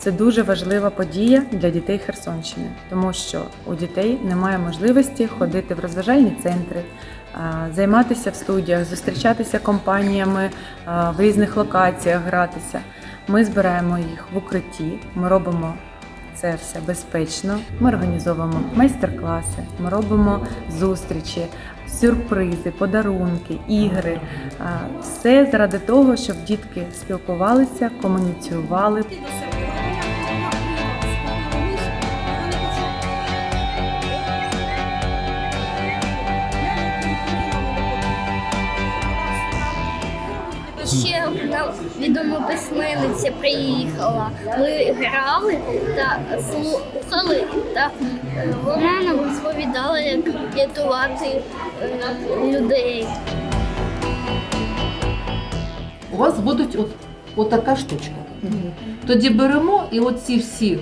Це дуже важлива подія для дітей Херсонщини, тому що у дітей немає можливості ходити в розважальні центри, займатися в студіях, зустрічатися компаніями в різних локаціях, гратися. Ми збираємо їх в укритті, ми робимо це все безпечно. Ми організовуємо майстер-класи, ми робимо зустрічі, сюрпризи, подарунки, ігри. Все заради того, щоб дітки спілкувалися, комуніціювали. Ще одна відома письменниця приїхала. Ми грали та слухали, та вона нам розповідала, як рятувати е, людей. у вас будуть от, отака штучка. Тоді беремо і оці всі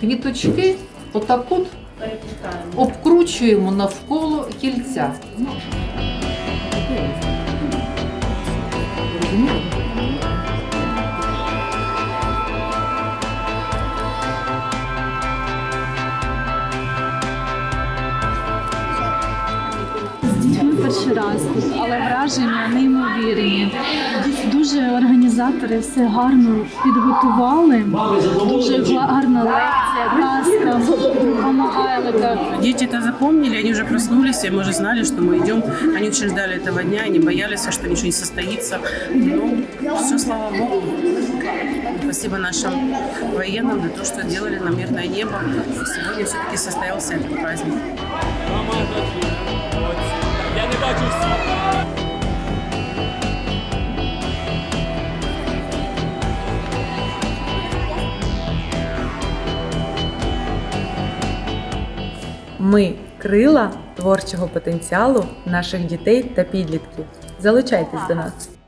квіточки отак от обкручуємо навколо кільця. перший раз тут, але враження неймовірні. Дуже організатори все гарно підготували. Дуже гарна лекція, казка, допомагає так. Дети это запомнили, они уже проснулись, и мы уже знали, что мы идем. Они очень ждали этого дня, они боялись, что ничего не состоится. Ну, все, слава Богу. Спасибо нашим военным за то, что делали на мирное небо. И сегодня все-таки состоялся этот праздник. Ми крила творчого потенціалу наших дітей та підлітків. Залучайтесь до нас.